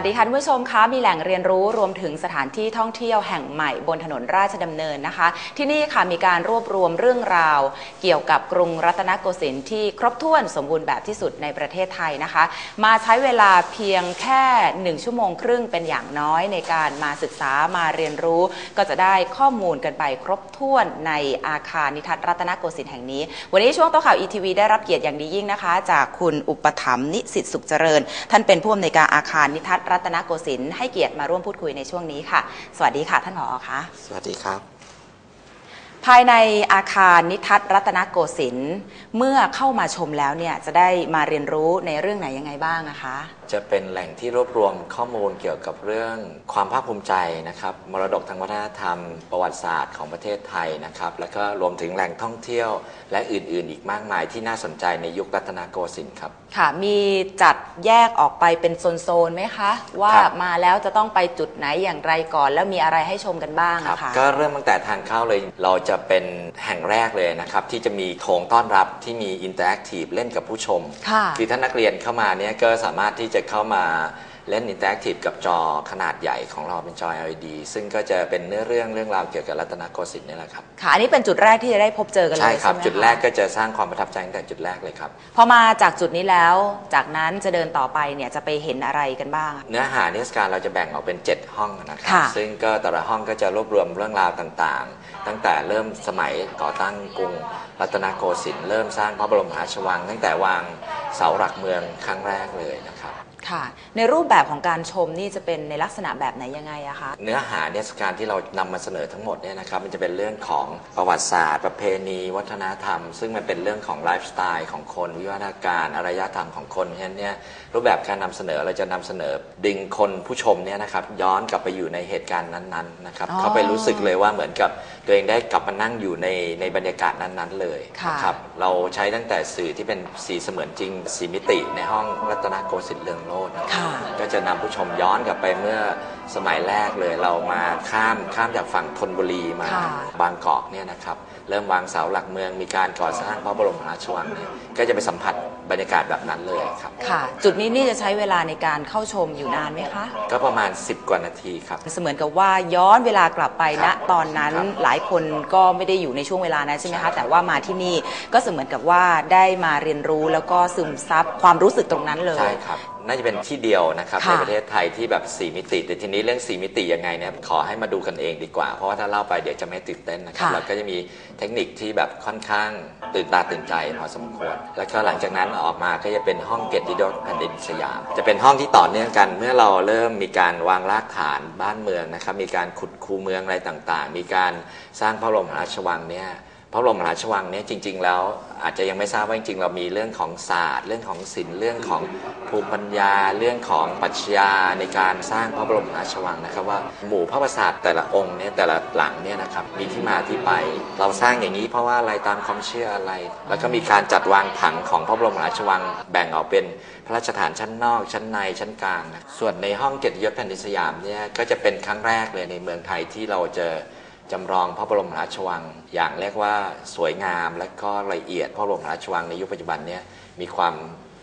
วัสดีค่ะท่านผู้ชมคะมีแหล่งเรียนรู้รวมถึงสถานที่ท่องเที่ยวแห่งใหม่บนถนนราชดำเนินนะคะ ที่นี่ค่ะมีการรวบรวมเรื่องราว เกี่ยวกับกรุงรัตนโกสินทร์ที่ครบถ้วนสมบูรณ์แบบที่สุดในประเทศไทยนะคะ มาใช้เวลาเพียงแค่หนึ่งชั่วโมงครึ่งเป็นอย่างน้อยในการมาศึกษามาเรียนรู้ ก็จะได้ข้อมูลกันไปครบถ้วนในอาคารนิทัศน์รัตนโกสินทร์แห่งนี้ วันนี้ช่วงโต๊ะข่าว ETV ได้รับเกียรติอย่างดียิ่งนะคะ จากคุณอุปถัมภ์นิสิตสุขเจริญ ท่านเป็นผู้อำนวยการอาคารนิทัศนรัตนโกสินทร์ให้เกียรติมาร่วมพูดคุยในช่วงนี้ค่ะ สวัสดีค่ะท่านผอคะ สวัสดีครับ ภายในอาคารนิทัศน์รัตนโกสินทร์เมื่อเข้ามาชมแล้วเนี่ยจะได้มาเรียนรู้ในเรื่องไหนยังไงบ้างนะคะ จะเป็นแหล่งที่รวบรวมข้อมูลเกี่ยวกับเรื่องความภาคภูมิใจนะครับ มรดกทางวัฒนธรรม ประวัติศาสตร์ของประเทศไทยนะครับ แล้วก็รวมถึงแหล่งท่องเที่ยวและอื่นๆ อีกมากมายที่น่าสนใจในยุครัตนโกสินทร์ครับ ค่ะ มีจัดแยกออกไปเป็นโซนๆไหมคะ ว่าครับ มาแล้วจะต้องไปจุดไหนอย่างไรก่อน แล้วมีอะไรให้ชมกันบ้างครับ อะคะก็เริ่มตั้งแต่ทางเข้าเลย เราจะเป็นแห่งแรกเลยนะครับ ที่จะมีโถงต้อนรับที่มีอินเตอร์แอคทีฟเล่นกับผู้ชม ค่ะ คือถ้านักเรียนเข้ามาเนี่ยก็สามารถที่จะเข้ามาเล่นอินเตอร์แอคทีฟกับจอขนาดใหญ่ของเราเป็นจอ LED ซึ่งก็จะเป็นเนื้อเรื่องเรื่องราวเกี่ยวกับรัตนโกสินทร์นี่แหละครับ ค่ะอันนี้เป็นจุดแรกที่จะได้พบเจอกันเลยใช่ใช่ครับไหมะจุดแรกก็จะสร้างความประทับใจตั้งแต่จุดแรกเลยครับ พอมาจากจุดนี้แล้ว จากนั้นจะเดินต่อไปเนี่ยจะไปเห็นอะไรกันบ้างอะเนื้อหานิทรรศการเราจะแบ่งออกเป็น 7 ห้องนะครับค่ะ ซึ่งก็แต่ละห้องก็จะรวบรวมเรื่องราวต่างๆ ตั้งแต่เริ่มสมัยก่อตั้งกรุงรัตนโกสินทร์เริ่มสร้างพระบรมมหาราชวัง ตั้งแต่วางเสาหลักเมืองครั้งแรกเลยนะครับ ค่ะ ในรูปแบบของการชมนี่จะเป็นในลักษณะแบบไหนยังไงอะคะ เนื้อหานิทรรศการที่เรานำมาเสนอทั้งหมดเนี่ยนะครับมันจะเป็นเรื่องของประวัติศาสตร์ ประเพณี วัฒนธรรม ซึ่งมันเป็นเรื่องของไลฟ์สไตล์ของคนวิวัฒนาการอารยธรรมของคนเพราะฉะนั้นเนี่ยรูปแบบการนำเสนอเราจะนำเสนอดึงคนผู้ชมเนี่ยนะครับย้อนกลับไปอยู่ในเหตุการณ์นั้นๆนะครับอ๋อเขาไปรู้สึกเลยว่าเหมือนกับตัวเองได้กลับมานั่งอยู่ในในบรรยากาศนั้นๆเลยค่ะ นะครับเราใช้ตั้งแต่สื่อที่เป็นสีเสมือนจริงสีมิติในห้องรัตนโกสินทร์เรืองโลดนะครับค่ะก็จะนำผู้ชมย้อนกลับไปเมื่อสมัยแรกเลยเรามาข้ามข้ามจากฝั่งธนบุรีมาค่ะ บางกอกเนี่ยนะครับเริ่มวางเสาหลักเมืองมีการก่อสร้างพระบรมมหาราชวังเนี่ยก็จะไปสัมผัสบรรยากาศแบบนั้นเลยครับ ค่ะ จุดนี้นี่จะใช้เวลาในการเข้าชมอยู่นานไหมคะ ก็ประมาณ 10 กว่านาทีครับ เสมือนกับว่าย้อนเวลากลับไปคณรับตอนนั้นครับหลายคนก็ไม่ได้อยู่ในช่วงเวลานั้นใช่ไหมใช่ครัคะ บแต่ว่ามาที่นี่ก็เสมือนกับว่าได้มาเรียนรู้แล้วก็ซึมซับความรู้สึกตรงนั้นเลย ใช่ครับน่าจะเป็นที่เดียวนะครับค่ะในประเทศไทยที่แบบสีมิติ แต่ทีนี้เรื่องสีมิติยังไงเนี่ยขอให้มาดูกันเองดีกว่า เพราะว่าถ้าเล่าไปเดี๋ยวจะไม่ตื่นเต้นนะครับค่ะ แล้วก็จะมีเทคนิคที่แบบค่อนข้างตื่นตาตื่นใจพอสมควร แล้วก็หลังจากนั้นออกมาก็จะเป็นห้องเกียรติยศแผ่นดินสยาม จะเป็นห้องที่ต่อเนื่องกัน เมื่อเราเริ่มมีการวางรากฐานบ้านเมืองนะครับมีการขุดคูเมืองอะไรต่างๆ มีการสร้างพระบรมมหาราชวังเนี่ย พระบรมมหาราชวังเนี่ยจริง ๆ แล้วอาจจะยังไม่ทราบว่าจริงๆ เรามีเรื่องของศาสตร์ เรื่องของศิลป์เรื่องของภูมิปัญญา เรื่องของปรัชญาในการสร้างพระบรมมหาราชวังนะครับว่าหมู่พระปราสาทแต่ละองค์เนี่ยแต่ละหลังเนี่ยนะครับมีที่มาที่ไป เราสร้างอย่างนี้เพราะว่าอะไรตามความเชื่ออะไร แล้วก็มีการจัดวางผังของพระบรมมหาราชวังแบ่งออกเป็นพระราชฐานชั้นนอก ชั้นในชั้นกลางนะส่วนในห้องเกียรติยศแผ่นดินสยามเนี่ยก็จะเป็นครั้งแรกเลยในเมืองไทยที่เราเจอ จำลองพระบรมราชวัง อย่างเรียกว่าสวยงามและก็ละเอียดพระบรมราชวังในยุคปัจจุบันเนี้มีความ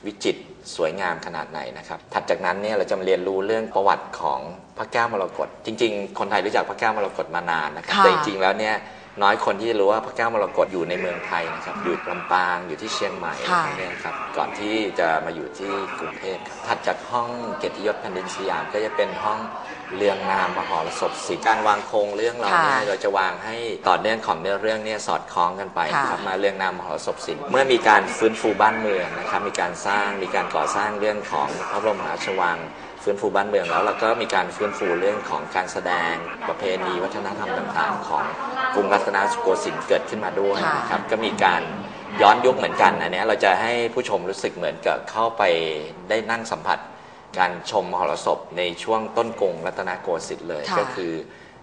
วิจิตรสวยงามขนาดไหนนะครับถัดจากนั้นเนี่ยเราจะมาเรียนรู้เรื่องประวัติของพระแก้วมรกตจริง ๆ คนไทยรู้จักพระแก้วมรกตมานานนะครับแต่จริงๆแล้วเนี่ย น้อยคนที่จะรู้ว่าพระแก้วมรกตอยู่ในเมืองไทยนะครับอยู่ลำปางอยู่ที่เชียงใหม่ค่ะเนี่ยนะครับก่อนที่จะมาอยู่ที่กรุงเทพครับถัดจากห้องเกียรติยศแผ่นดินสยามก็จะเป็นห้องเรืองนามมหรสพศิลป์การวางโครงเรื่องเราเนี่ยค่ะเราจะวางให้ต่อเนื่องของเนื้อเรื่องเนี่ยสอดคล้องกันไปนะครับค่ะ มาเรื่องนามมหรสพศิลป์เมื่อมีการฟื้นฟูบ้านเมืองนะครับมีการสร้างมีการก่อสร้างเรื่องของพระบรมมหาราชวัง ฟื้นฟูบ้านเมืองแล้วแล้วก็มีการฟื้นฟูเรื่องของการแสดงประเพณีวัฒนธรรมต่างๆ ของก รุงรัตนโกสินทร์เกิดขึ้นมาด้วยค่ะนะครับก็มีการย้อนยุคเหมือนกันอันเนี้ยเราจะให้ผู้ชมรู้สึกเหมือนกับเข้าไปได้นั่งสัมผัส การชมมหรสพในช่วงต้นกรุงรัตนโกสินทร์เลยค่ะก็คือ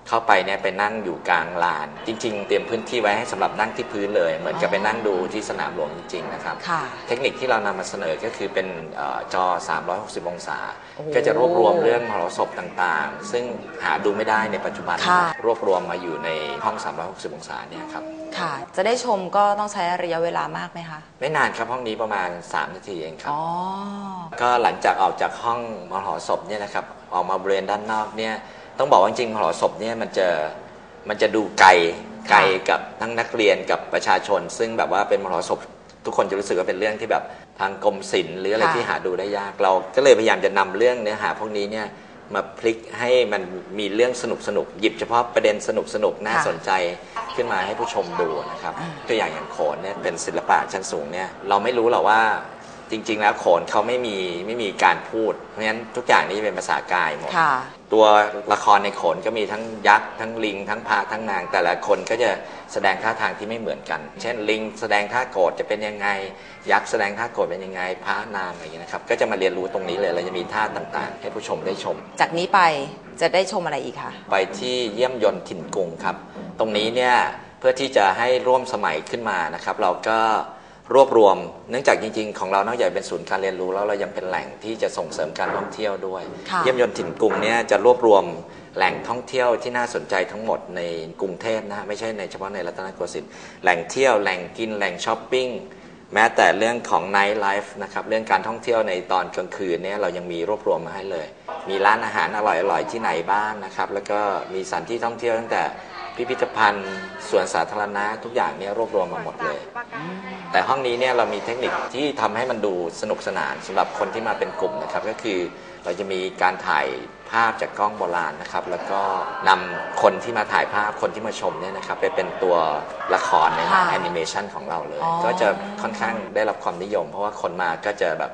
เข้าไปเนี่ยไปนั่งอยู่กลางลาน จริง ๆ เตรียมพื้นที่ไว้ให้สำหรับนั่งที่พื้นเลย เหมือนกับไปนั่งดูที่สนามหลวงจริงๆนะครับ ค่ะ เทคนิคที่เรานำมาเสนอก็คือเป็นเอ่อจอ 360 องศา โอ้โหก็จะรวบรวมเรื่องมหรสพต่างๆ ซึ่งหาดูไม่ได้ในปัจจุบัน ค่ะ รวบรวมมาอยู่ในห้อง 360 องศาเนี่ยครับ ค่ะ จะได้ชมก็ต้องใช้ระยะเวลามากไหมคะไม่นานครับห้องนี้ประมาณ 3 นาทีเองครับ อ๋อ ก็หลังจากออกจากห้องมหรสพเนี่ยนะครับ ออกมาบริเวณด้านนอกเนี่ย ต้องบอกว่าจริงมหรสพเนี่ยมันจะมันจะดูไกลไกลกับทั้งนักเรียนกับประชาชน ซึ่งแบบว่าเป็นมหรสพทุกคนจะรู้สึกว่าเป็นเรื่องที่แบบทางกรมศิลป์หรืออะไรที่หาดูได้ยาก เราก็เลยพยายามจะนำเรื่องเนื้อหาพวกนี้เนี่ยมาพลิกให้มันมีเรื่องสนุกสนุกหยิบเฉพาะประเด็นสนุกสนุกน่าสนใจขึ้นมาให้ผู้ชมดูนะครับตัวอย่างอย่างโขนเนี่ยเป็นศิลปะชั้นสูงเนี่ยเราไม่รู้หรอกว่า จริง ๆ แล้วโขนเขาไม่มีไม่มีการพูด เพราะฉะนั้นทุกอย่างนี้จะเป็นภาษากายหมด ค่ะ ตัวละครในโขนก็มีทั้งยักษ์ทั้งลิง ทั้งพระทั้งนาง แต่ละคนก็จะแสดงท่าทางที่ไม่เหมือนกัน เช่นลิงแสดงท่าโกรธจะเป็นยังไง ยักษ์แสดงท่าโกรธเป็นยังไง พระนางอะไรอย่างเงี้ยนะครับ ก็จะมาเรียนรู้ตรงนี้เลยเราจะมีท่าต่างๆ ให้ผู้ชมได้ชม จากนี้ไปจะได้ชมอะไรอีกคะ ไปที่เยี่ยมยนต์ถิ่นกรุงครับ ตรงนี้เนี่ยเพื่อที่จะให้ร่วมสมัยขึ้นมานะครับ เราก็ รวบรวม เนื่องจากจริงๆ ของเรานอกจากเป็นศูนย์การเรียนรู้แล้วเรายังเป็นแหล่งที่จะส่งเสริมการท่องเที่ยวด้วย ค่ะเยี่ยมยนต์ถิ่นกรุงเนี่ยจะรวบรวมแหล่งท่องเที่ยวที่น่าสนใจทั้งหมดในกรุงเทพนะฮะไม่ใช่ในเฉพาะในรัตนโกสินทร์แหล่งเที่ยวแหล่งกินแหล่งช้อปปิ้งแม้แต่เรื่องของไนท์ไลฟ์นะครับเรื่องการท่องเที่ยวในตอนกลางคืนเนี่ยเรายังมีรวบรวมมาให้เลย มีร้านอาหารอร่อยๆที่ไหนบ้างนะครับแล้วก็มีสถานที่ท่องเที่ยวตั้งแต่ พิพิธภัณฑ์สวนสาธารณะทุกอย่างเนี่ยรวบรวมมาหมดเลย แต่ห้องนี้เนี่ยเรามีเทคนิคที่ทำให้มันดูสนุกสนานสำหรับคนที่มาเป็นกลุ่มนะครับ ก็คือเราจะมีการถ่ายภาพจากกล้องโบราณนะครับ แล้วก็นำคนที่มาถ่ายภาพคนที่มาชมเนี่ยนะครับไปเป็นตัวละครในหนังค่ะแอนิเมชันของเราเลยอ๋อก็จะค่อนข้างได้รับความนิยม เพราะว่าคนมาก็จะแบบ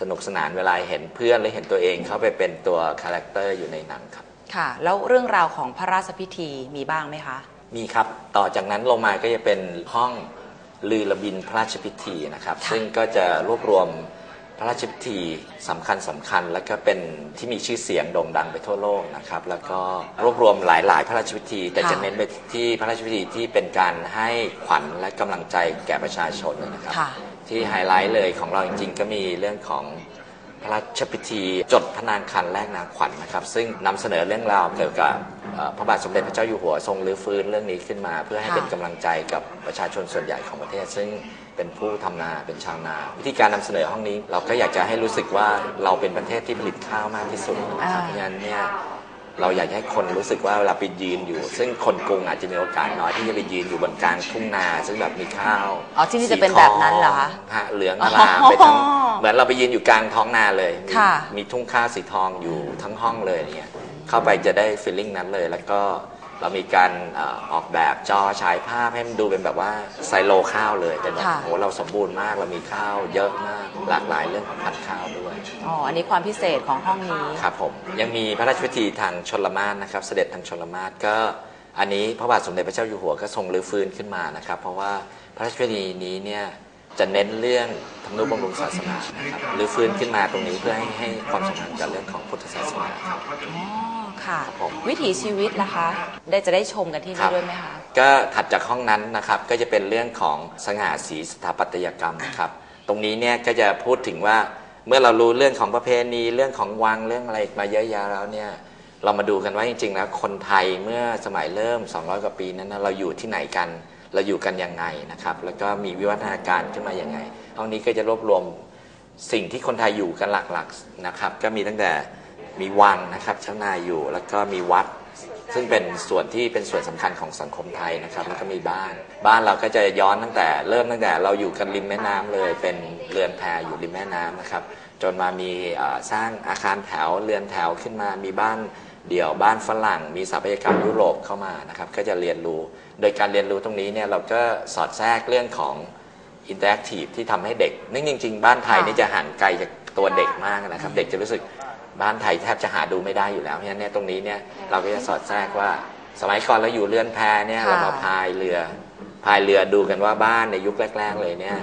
สนุกสนานเวลาเห็นเพื่อนหรือเห็นตัวเองเข้าไปเป็นตัวคาแรคเตอร์อยู่ในหนังครับ ค่ะ แล้วเรื่องราวของพระราชพิธีมีบ้างไหมคะ มีครับ ต่อจากนั้นลงมาก็จะเป็นห้องลือระบินพระราชพิธีนะครับค่ะซึ่งก็จะรวบรวมพระราชพิธีสำคัญสำคัญ แล้วก็เป็นที่มีชื่อเสียงโด่งดังไปทั่วโลกนะครับ แล้วก็รวบรวมหลาย ๆ พระราชพิธี แต่ค่ะจะเน้นไปที่พระราชพิธีที่เป็นการให้ขวัญและกำลังใจแก่ประชาชนนะครับค่ะที่ไฮไลท์เลยของเราจริง ๆ ก็มีเรื่องของ พระราชพิธีจดพระนางคันแรกนาขวัญนะครับ ซึ่งนำเสนอเรื่องราวเกี่ยวกับเอ่อพระบาทสมเด็จพระเจ้าอยู่หัวทรงรื้อฟื้นเรื่องนี้ขึ้นมา เพื่อให้ค่ะ เป็นกำลังใจกับประชาชนส่วนใหญ่ของประเทศ ซึ่งเป็นผู้ทำนาเป็นชาวนา วิธีการนำเสนอห้องนี้ เราก็อยากจะให้รู้สึกว่าเราเป็นประเทศที่ผลิตข้าวมากที่สุดนะครับอ่าเพราะฉะนั้นเนี่ย เราอยากให้คนรู้สึกว่าเวลาไปยืนอยู่ ซึ่งคนกรุงอาจจะมีโอกาสน้อยที่จะไปยืนอยู่บนกลางทุ่งนา ซึ่งแบบมีข้าวอ๋อที่นี่จะเป็นแบบนั้นเหรอคะฮะเหลืองอลามไปทั้งอ๋อเหมือนเราไปยืนอยู่กลางท้องนาเลยมีค่ะมีทุ่งข้าวสีทองอยู่ทั้งห้องเลยเนี่ยเข้าไปจะได้ฟีลลิ่งนั้นเลย แล้วก็เรามีการเอ่อออกแบบจอฉายภาพให้มันดูเป็นแบบว่าไซโลข้าวเลยเป็นแบบค่ะโหเราสมบูรณ์มากเรามีข้าวเยอะมาก หลากหลายเรื่องของพันธุ์ข้าวด้วย อ๋อ อันนี้ความพิเศษของห้องนี้ ครับผม ยังมีพระราชพิธีทางชนละมานนะครับ เสด็จทางชนละมานก็อันนี้พระบาทสมเด็จพระเจ้าอยู่หัวก็ทรงรื้อฟื้นขึ้นมานะครับ เพราะว่าพระราชพิธีนี้เนี่ยจะเน้นเรื่องทำนุบำรุงศาสนานะครับรื้อฟื้นขึ้นมาตรงนี้เพื่อให้ให้ความสำคัญกับเรื่องของพุทธศาสนาครับ อ๋อ ค่ะ ครับผม วิถีชีวิตล่ะคะ ได้จะได้ชมกันที่ครันี่บด้วยไหมคะ ก็ถัดจากห้องนั้นนะครับก็จะเป็นเรื่องของสง่าสีสถาปัตยกรรมนะครับ ตรงนี้เนี่ยก็จะพูดถึงว่าเมื่อเรารู้เรื่องของประเพณีเรื่องของวังเรื่องอะไรมาเยอะแยะแล้วเนี่ยเรามาดูกันว่าจริงๆแล้วคนไทยเมื่อสมัยเริ่ม 200 กว่าปีนั้น เราอยู่ที่ไหนกัน เราอยู่กันยังไงนะครับ แล้วก็มีวิวัฒนาการขึ้นมาอย่างไงห้องนี้ก็จะรวบรวมสิ่งที่คนไทยอยู่กันหลักๆนะครับ ก็มีตั้งแต่มีวังนะครับชาวนาอยู่ แล้วก็มีวัด ซึ่งเป็นส่วนที่เป็นส่วนสำคัญของสังคมไทยนะครับแล้วก็มีบ้าน บ้านเราก็จะย้อนตั้งแต่เริ่มตั้งแต่เราอยู่กันริมแม่น้ำเลย เป็นเรือนแพอยู่ริมแม่น้ำนะครับ จนมามีเอ่อสร้างอาคารแถวเรือนแถวขึ้นมามีบ้านเดี่ยวบ้านฝรั่ง มีสถาปัตยกรรมยุโรปเข้ามานะครับ ก็จะเรียนรู้ โดยการเรียนรู้ตรงนี้เนี่ยเราก็สอดแทรกเรื่องของอินเตอร์แอคทีฟที่ทำให้เด็ก นึกจริง ๆ บ้านไทยนี่จะห่างไกลจากตัวเด็กมากนะครับ เด็กจะรู้สึก บ้านไทยแทบจะหาดูไม่ได้อยู่แล้วเพราะฉะนั้นเนี่ยตรงนี้เนี่ยเราก็จะสอดแทรกว่า สมัยก่อนเราอยู่เรือนแพเนี่ยค่ะเรามาพายเรือพายเรือดูกันว่าบ้านในยุคแรก ๆ เลยเนี่ย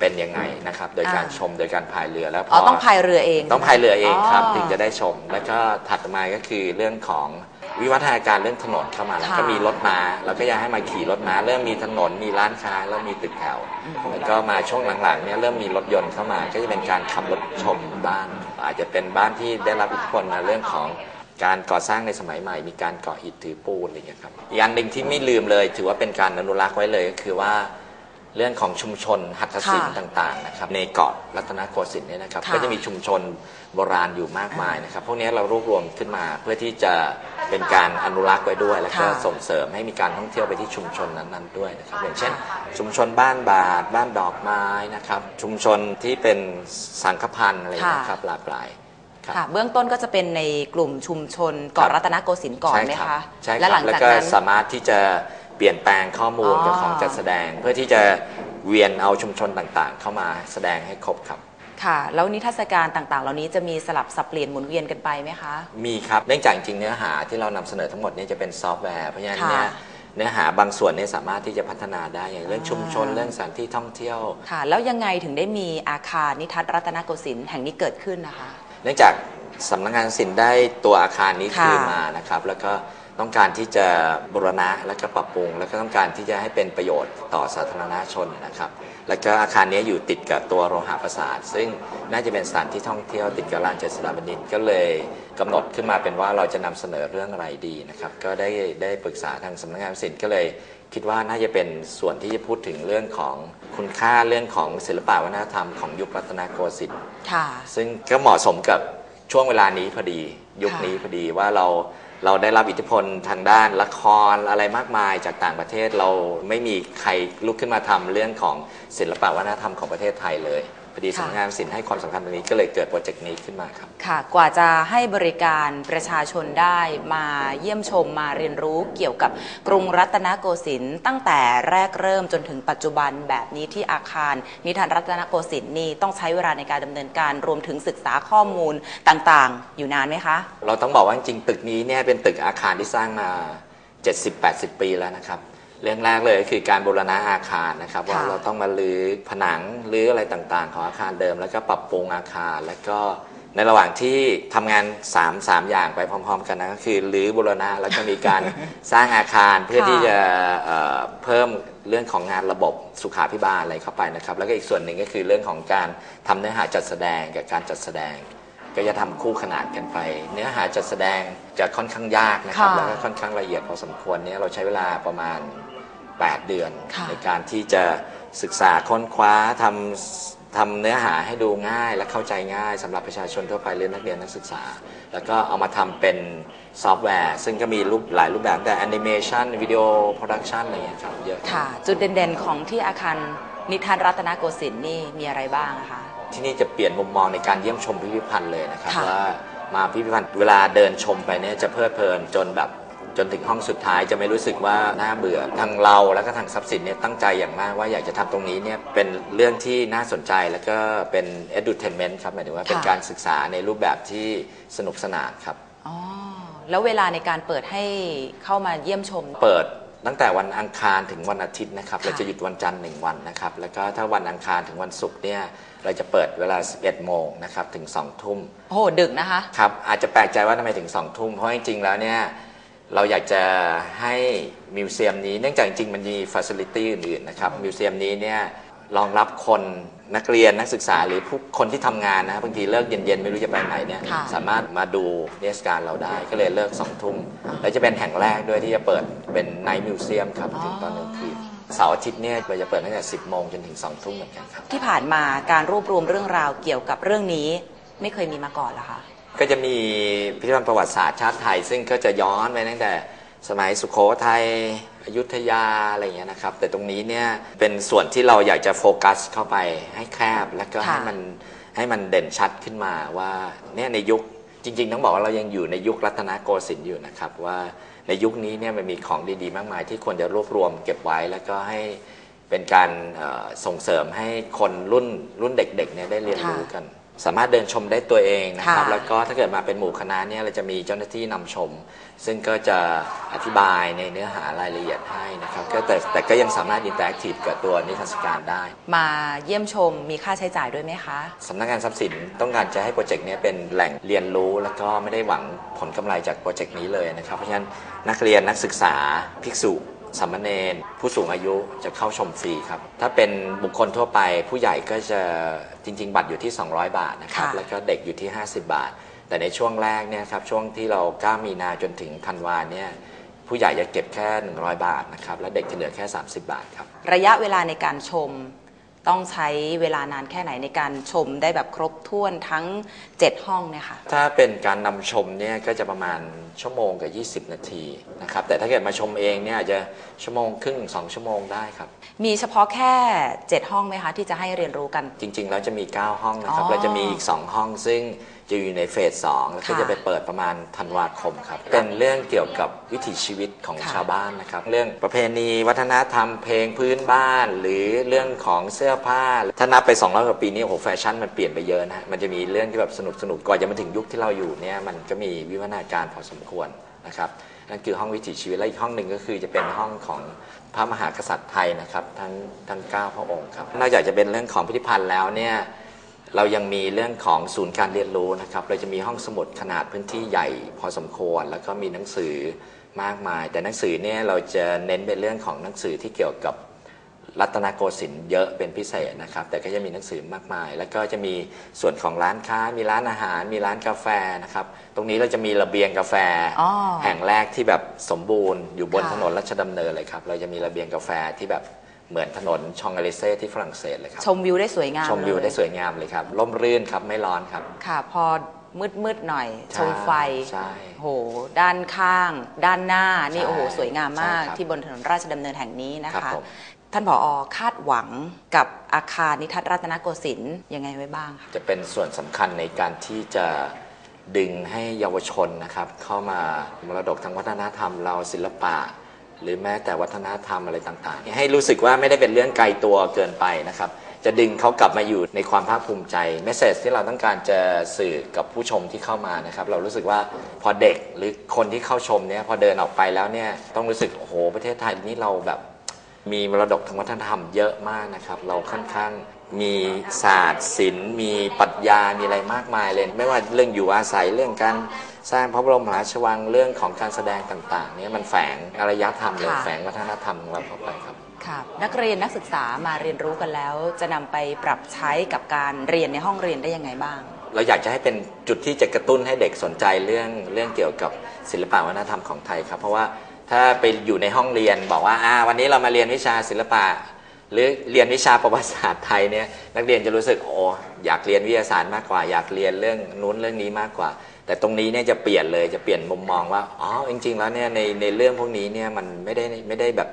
เป็นยังไงนะครับ โดยการชมโดยการพายเรือแล้วพอ๋อต้องพายเรือเอง ต้องพายเรือเองครับอ๋อถึงจะได้ชม แล้วก็ถัดมาก็คือเรื่องของ วิวัฒนาการเรื่องถนนเข้ามาแล้วค่ะก็มีรถม้าแล้วก็อยากให้มาขี่รถม้า เริ่มมีถนนมีร้านค้าเริ่มมีตึกแถวแล้วก็มาช่วงหลังๆเนี่ยเริ่มมีรถยนต์เข้ามา ก็จะเป็นการขับรถชมบ้าน อาจจะเป็นบ้านที่ได้รับอิทธิพลในเรื่องของการก่อสร้างในสมัยใหม่ มีการก่ออิฐถือปูนอะไรอย่างเงี้ยครับอีกอันหนึ่งที่ไม่ลืมเลย ถือว่าเป็นการอนุรักษ์ไว้เลยก็คือว่า เรื่องของชุมชนหัตถศิลป์ค่ะต่างๆนะครับในเกาะรัตนโกสินทร์เนี่ยนะครับค่ะก็จะมีชุมชนโบราณอยู่มากมายนะครับพวกนี้เรารวบรวมขึ้นมาเพื่อที่จะเป็นการอนุรักษ์ไว้ด้วย แล้วก็ค่ะส่งเสริมให้มีการท่องเที่ยวไปที่ชุมชนนั้นๆด้วยนะครับอย่างเช่น ชุมชนบ้านบาท บ้านดอกไม้นะครับชุมชนที่เป็นสังฆพันธ์อะไรอย่างเงี้ยครับหลากหลายครับ ค่ะ เบื้องต้นก็จะเป็นในกลุ่มชุมชนคเกาะรับ รัตนโกสินทร์ก่อนไหมใช่คะใช่คและรับ หลังแล้วจากก็นั้น สามารถที่จะ เปลี่ยนแปลงข้อมูลอ๋อกับของจัดแสดง เพื่อที่จะเวียนเอาชุมชนต่างๆ เข้ามาแสดงให้ครบครับ ค่ะ แล้วนิทรรศการต่างๆ เหล่านี้จะมีสลับสับเปลี่ยนหมุนเวียนกันไปไหมคะ มีครับ เนื่องจากจริงๆเนื้อหาที่เรานำเสนอทั้งหมดเนี่ยจะเป็นซอฟต์แวร์เพราะฉะนั้นเนี่ยค่ะเนื้อหาบางส่วนเนี่ยสามารถที่จะพัฒนาได้อย่างเรื่องอ่าชุมชนเรื่องสถานที่ท่องเที่ยว ค่ะ แล้วยังไงถึงได้มีอาคารนิทัศน์รัตนโกสินทร์แห่งนี้เกิดขึ้นนะคะ เนื่องจากสำนักงานศิลป์ได้ตัวอาคารนี้ค่ะคืนมานะครับ แล้วก็ ต้องการที่จะบูรณะและก็ปรับปรุง แล้วก็ต้องการที่จะให้เป็นประโยชน์ต่อสาธารณชนนะครับ แล้วก็อาคารนี้อยู่ติดกับตัวโรงหะปราสาทซึ่งน่าจะเป็นสถานที่ท่องเที่ยวติดกับลานเจษฎาบดินทร์ก็เลยกำหนดขึ้นมาเป็นว่าเราจะนำเสนอเรื่องอะไรดีนะครับ ก็ได้ได้ปรึกษาทางสำนักงานศิลป์ก็เลยคิดว่าน่าจะเป็นส่วนที่จะพูดถึงเรื่องของคุณค่าเรื่องของศิลปะวัฒนธรรมของยุครัตนโกสินทร์ค่ะซึ่งก็เหมาะสมกับช่วงเวลานี้พอดียุคค่ะนี้พอดีว่าเรา เราได้รับอิทธิพลทางด้านละครอะไรมากมายจากต่างประเทศเราไม่มีใครลุกขึ้นมาทำเรื่องของศิลปะวัฒนธรรมของประเทศไทยเลย พอดีค่ะสำนักงานศิลป์ให้ความสำคัญตรงนี้ก็เลยเกิดโปรเจกต์นี้ขึ้นมาครับ ค่ะ กว่าจะให้บริการประชาชนได้มาเยี่ยมชมมาเรียนรู้เกี่ยวกับกรุงรัตนโกสินทร์ตั้งแต่แรกเริ่มจนถึงปัจจุบันแบบนี้ที่อาคารนิทานรัตนโกสินทร์นี่ต้องใช้เวลาในการดำเนินการรวมถึงศึกษาข้อมูลต่างๆ อยู่นานไหมคะ เราต้องบอกว่าจริงๆตึกนี้เนี่ยเป็นตึกอาคารที่สร้างมา 70-80 ปีแล้วนะครับ เรื่องแรกเลยก็คือการบูรณะอาคารนะครับ ว่าเราต้องมาลื้อผนังลื้ออะไรต่างๆ ของอาคารเดิม แล้วก็ปรับปรุงอาคาร แล้วก็ในระหว่างที่ทำงาน3 3อย่างไปพร้อม ๆ กันนะก็คือลื้อบูรณะแล้วก็มีการสร้างอาคารเพื่อที่จะเอ่อเพิ่มเรื่องของงานระบบสุขาพิบาลอะไรเข้าไปนะครับ แล้วก็อีกส่วนหนึ่งก็คือเรื่องของการทำเนื้อหาจัดแสดงกับการจัดแสดง ก็จะทำคู่ขนานกันไป เนื้อหาจัดแสดงจะค่อนข้างยากนะครับค่ะแล้วก็ค่อนข้างละเอียดพอสมควรเนี่ยเราใช้เวลาประมาณ 8 เดือนค่ะในการที่จะศึกษาค้นคว้าทำทำเนื้อหาให้ดูง่ายและเข้าใจง่ายสำหรับประชาชนทั่วไปเรียนนักเรียนนักศึกษา แล้วก็เอามาทำเป็นซอฟต์แวร์ ซึ่งก็มีรูปหลายรูปแบบแต่แอนิเมชันวิดีโอโปรดักชันอะไรอย่างเงี้ยครับเยอะค่ะ จุดเด่นๆของที่อาคารนิทานรัตนโกสินทร์นี่มีอะไรบ้างอะคะที่นี่จะเปลี่ยนมุมมองในการเยี่ยมชมพิพิธภัณฑ์เลยนะครับค่ะว่ามาพิพิธภัณฑ์เวลาเดินชมไปเนี่ยจะเพลิดเพลินจนแบบ จนถึงห้องสุดท้ายจะไม่รู้สึกว่าน่าเบื่อทางเราแล้วก็ทางทรัพย์สินเนี่ยตั้งใจอย่างมากว่าอยากจะทำตรงนี้เนี่ยเป็นเรื่องที่น่าสนใจแล้วก็เป็น edutainment ครับหมายถึงว่าเป็นค่ะการศึกษาในรูปแบบที่สนุกสนานครับอ๋อแล้วเวลาในการเปิดให้เข้ามาเยี่ยมชม เปิดตั้งแต่วันอังคารถึงวันอาทิตย์นะครับค่ะเราจะหยุดวันจันทร์หนึ่งวันนะครับ แล้วก็ถ้าวันอังคารถึงวันศุกร์เนี่ยเราจะเปิดเวลา 11 โมงนะครับถึง 2 ทุ่ม โอ้โหดึกนะคะ ครับ อาจจะแปลกใจว่าทำไมถึง 2 ทุ่ม เพราะจริงๆแล้วเนี่ย เราอยากจะให้มิวเซียมนี้เนื่องจากจริงๆมันมีฟัซิลิตี้อื่นๆนะครับมิวเซียมนี้เนี่ยรองรับคนนักเรียนนักศึกษาหรือผู้คนที่ทำงานนะบางทีเลิกเย็นๆ ไม่รู้จะไปไหนเนี่ยค่ะสามารถมาดูนิทรรศการเราได้ก็เลยเลิกสองทุ่มแล้วจะเป็นแห่งแรกด้วยที่จะเปิดเป็นไนท์มิวเซียมครับถึงตอนกลางคืนเสาร์อาทิตย์เนี่ยเราจะเปิดตั้งแต่ 10 โมงจนถึง 2 ทุ่มเหมือนกันครับ ที่ผ่านมาการรวบรวมเรื่องราวเกี่ยวกับเรื่องนี้ไม่เคยมีมาก่อนเหรอคะ ก็จะมีพิพิธภัณฑ์ประวัติศาสตร์ชาติไทย ซึ่งก็จะย้อนไปตั้งแต่สมัยสุโขทัยอยุธยาอะไรอย่างเงี้ยนะครับ แต่ตรงนี้เนี่ยเป็นส่วนที่เราอยากจะโฟกัสเข้าไปให้แคบแล้วก็ค่ะให้มันให้มันเด่นชัดขึ้นมาว่าเนี่ยในยุคจริง ๆ ต้องบอกว่าเรายังอยู่ในยุครัตนโกสินทร์อยู่นะครับว่าในยุคนี้เนี่ยมันมีของดีๆ มากมาย ที่ควรจะรวบรวมเก็บไว้แล้วก็ให้เป็นการเอ่อส่งเสริมให้คนรุ่นรุ่นเด็กๆเนี่ยได้เรียนรู้กัน สามารถเดินชมได้ตัวเองนะครับ ค่ะแล้วก็ถ้าเกิดมาเป็นหมู่คณะเนี่ยเราจะมีเจ้าหน้าที่นำชม ซึ่งก็จะอธิบายในเนื้อหารายละเอียดให้นะครับก็แต่แต่ก็ยังสามารถอินเตอร์แอคทีฟกับตัวนิทรรศการได้มาเยี่ยมชมมีค่าใช้จ่ายด้วยไหมคะ สำนักงานทรัพย์สินต้องการจะให้โปรเจกต์เนี้เป็นแหล่งเรียนรู้ แล้วก็ไม่ได้หวังผลกำไรจากโปรเจกต์นี้เลยนะครับ เพราะฉะนั้นนักเรียนนักศึกษาภิกษุ สามเณรผู้สูงอายุจะเข้าชมฟรีครับ ถ้าเป็นบุคคลทั่วไปผู้ใหญ่ก็จะจริง ๆ บัตรอยู่ที่ 200 บาทนะครับค่ะแล้วก็เด็กอยู่ที่ 50 บาท แต่ในช่วงแรกเนี่ยครับช่วงที่เรา9มีนาจนถึงธันวาเนี่ยผู้ใหญ่จะเก็บแค่ 100 บาทนะครับ และเด็กจะเหลือแค่ 30 บาทครับ ระยะเวลาในการชม ต้องใช้เวลานานแค่ไหนในการชมได้แบบครบถ้วนทั้ง 7 ห้องเนี่ยค่ะ ถ้าเป็นการนำชมเนี่ยก็จะประมาณชั่วโมงกับ 20 นาทีนะครับ แต่ถ้าเกิดมาชมเองเนี่ยอาจจะชั่วโมงครึ่งสองชั่วโมงได้ครับ มีเฉพาะแค่ 7 ห้องไหมคะ ที่จะให้เรียนรู้กัน จริงๆแล้วจะมี 9 ห้องนะครับอ๋อ เราจะมีอีก 2 ห้องซึ่ง จะอยู่ในเฟสสองแล้วก็ค่ะจะไปเปิดประมาณธันวาคมครับ เป็นเรื่องเกี่ยวกับวิถีชีวิตของค่ะชาวบ้านนะครับ เรื่องประเพณีวัฒนธรรมเพลงพื้นบ้าน หรือเรื่องของเสื้อผ้า ถ้านับไป200กว่าปีนี้โอ้โหแฟชั่นมันเปลี่ยนไปเยอะนะฮะมันจะมีเรื่องที่แบบสนุกสนุกๆก่อนจะมาถึงยุคที่เราอยู่เนี่ยมันก็มีวิวัฒนาการพอสมควรนะครับนั่นคือห้องวิถีชีวิตและอีกห้องหนึ่งก็คือจะเป็นห้องของพระมหากษัตริย์ไทยนะครับทั้งทั้งเก้าพระองค์ครับนอกจากจะเป็นเรื่องของพิพิธภัณฑ์แล้วเนี่ย เรายังมีเรื่องของศูนย์การเรียนรู้นะครับเราจะมีห้องสมุดขนาดพื้นที่ใหญ่พอสมควร แล้วก็มีหนังสือมากมาย แต่หนังสือเนี่ยเราจะเน้นเป็นเรื่องของหนังสือที่เกี่ยวกับรัตนโกสินทร์เยอะเป็นพิเศษนะครับ แต่ก็จะมีหนังสือมากมาย แล้วก็จะมีส่วนของร้านค้า มีร้านอาหาร มีร้านกาแฟนะครับ ตรงนี้เราจะมีระเบียงกาแฟ อ๋อ แห่งแรกที่แบบสมบูรณ์อยู่บนค่ะ ถนนรัชดำเนินเลยครับ เราจะมีระเบียงกาแฟที่แบบ เหมือนถนนชองเอลิเซ่ที่ฝรั่งเศสเลยครับ ชมวิวได้สวยงามชมวิวเลยได้สวยงามเลยครับร่มรื่นครับไม่ร้อนครับ ค่ะ พอมืดมืดๆหน่อย ชมไฟใช่โห ด้านข้าง ด้านหน้า นี่ใช่โอ้โห สวยงามมากใช่ครับที่บนถนนราชดำเนินแห่งนี้นะครัคะบผมท่านผอคาดหวังกับอาคารนิทัศน์รัตนโกสินทร์ยังไงไว้บ้างคะจะเป็นส่วนสำคัญในการที่จะดึงให้เยาวชนนะครับ เข้ามามรดกทางวัฒนธรรมเราศิลปะ หรือแม้แต่วัฒนธรรมอะไรต่างๆ ให้รู้สึกว่าไม่ได้เป็นเรื่องไกลตัวเกินไปนะครับ จะดึงเขากลับมาอยู่ในความภาคภูมิใจเมสเซจที่เราต้องการจะสื่อกับผู้ชมที่เข้ามานะครับ เรารู้สึกว่าพอเด็กหรือคนที่เข้าชมเนี่ยพอเดินออกไปแล้วเนี่ยต้องรู้สึกโอ้โหประเทศไทยนี่เราแบบมีมรดกทางวัฒนธรรมเยอะมากนะครับ เราค่อนข้าง มีศาสตร์ศิลป์มีปรัชญามีอะไรมากมายเลย ไม่ว่าเรื่องอยู่อาศัยเรื่องการสร้างพระบรมมหาราชวังเรื่องของการแสดงต่างๆเนี่ยมันแฝงอารยธรรมเลยค่ะ แฝงวัฒนธรรมของเราเข้าไปครับ ค่ะนักเรียนนักศึกษามาเรียนรู้กันแล้ว จะนำไปปรับใช้กับการเรียนในห้องเรียนได้ยังไงบ้าง เราอยากจะให้เป็นจุดที่จะกระตุ้นให้เด็กสนใจเรื่องเรื่องเกี่ยวกับศิลปะวัฒนธรรมของไทยครับ เพราะว่าถ้าไปอยู่ในห้องเรียนบอกว่าอ่าวันนี้เรามาเรียนวิชาศิลปะ หรือเรียนวิชาประวัติศาสตร์ไทยเนี่ยนักเรียนจะรู้สึกโอ้อยากเรียนวิทยาศาสตร์มากกว่า อยากเรียนเรื่องนู้นเรื่องนี้มากกว่า แต่ตรงนี้เนี่ยจะเปลี่ยนเลยจะเปลี่ยนมุมมองว่าอ๋อจริง ๆ แล้วเนี่ยในในเรื่องพวกนี้เนี่ยมันไม่ได้ไม่ได้แบบ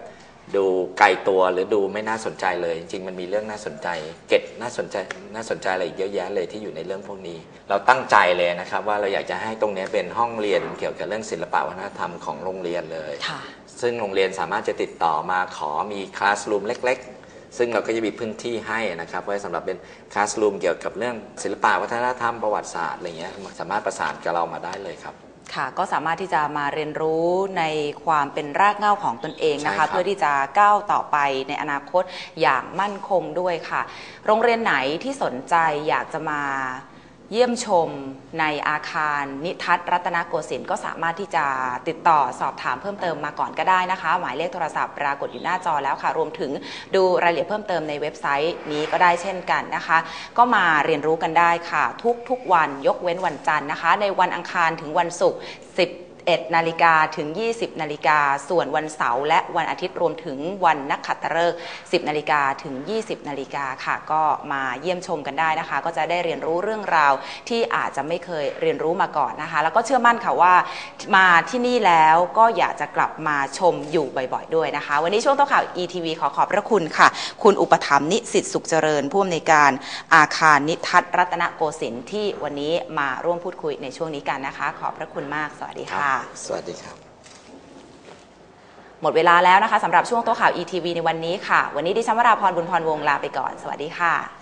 ดูไกลตัวหรือดูไม่น่าสนใจเลย จริงๆมันมีเรื่องน่าสนใจ เก็ตน่าสนใจน่าสนใจอะไรอีกเยอะแยะเลยที่อยู่ในเรื่องพวกนี้ เราตั้งใจเลยนะครับ ว่าเราอยากจะให้ตรงเนี้ยเป็นห้องเรียนเกี่ยวกับเรื่องศิลปะวัฒนธรรมของโรงเรียนเลยค่ะซึ่งโรงเรียนสามารถจะติดต่อมาขอมีคลาสรูมเล็กๆ ซึ่งเราก็จะมีพื้นที่ให้นะครับไว้สำหรับเป็นคลาสรูมเกี่ยวกับเรื่องศิลปะวัฒนธรรมประวัติศาสตร์อะไรเงี้ยสามารถประสานกับเรามาได้เลยครับค่ะก็สามารถที่จะมาเรียนรู้ในความเป็นรากเหง้าของตนเองนะใช่ครัคะบเพื่อที่จะก้าวต่อไปในอนาคตอย่างมั่นคงด้วยค่ะ โรงเรียนไหนที่สนใจอยากจะมา เยี่ยมชมในอาคารนิทัศรัตนโกสินทร์ก็สามารถที่จะติดต่อสอบถามเพิ่มเติมมาก่อนก็ได้นะคะ หมายเลขโทรศัพท์ปรากฏอยู่หน้าจอแล้วค่ะ รวมถึงดูรายละเอียดเพิ่มเติมในเว็บไซต์นี้ก็ได้เช่นกันนะคะ ก็มาเรียนรู้กันได้ค่ะ ทุกทุกๆวันยกเว้นวันจันทร์นะคะ ในวันอังคารถึงวันศุกร์ 11 นาฬิกาถึง 20 นาฬิกา ส่วนวันเสาร์และวันอาทิตย์รวมถึงวันนักขัตฤกษ์10 นาฬิกาถึง 20 นาฬิกาค่ะ ก็มาเยี่ยมชมกันได้นะคะ ก็จะได้เรียนรู้เรื่องราวที่อาจจะไม่เคยเรียนรู้มาก่อนนะคะ แล้วก็เชื่อมั่นค่ะว่ามาที่นี่แล้วก็อยากจะกลับมาชมอยู่บ่อยๆ ด้วยนะคะ วันนี้ช่วงต๊ะข่าว ETV ขอขอบพระคุณค่ะ คุณอุปถัมภ์นิสิตสุขเจริญผู้อำนวยการอาคารนิทัศรัตนโกสินทร์ที่วันนี้มาร่วมพูดคุยในช่วงนี้กันนะคะ ขอบพระคุณมาก สวัสดีค่ะค่ะ สวัสดีครับ หมดเวลาแล้วนะคะสำหรับช่วงโต๊ะข่าว ETV ในวันนี้ค่ะ วันนี้ดิฉันวราพรบุญพรวงศ์ลาไปก่อน สวัสดีค่ะ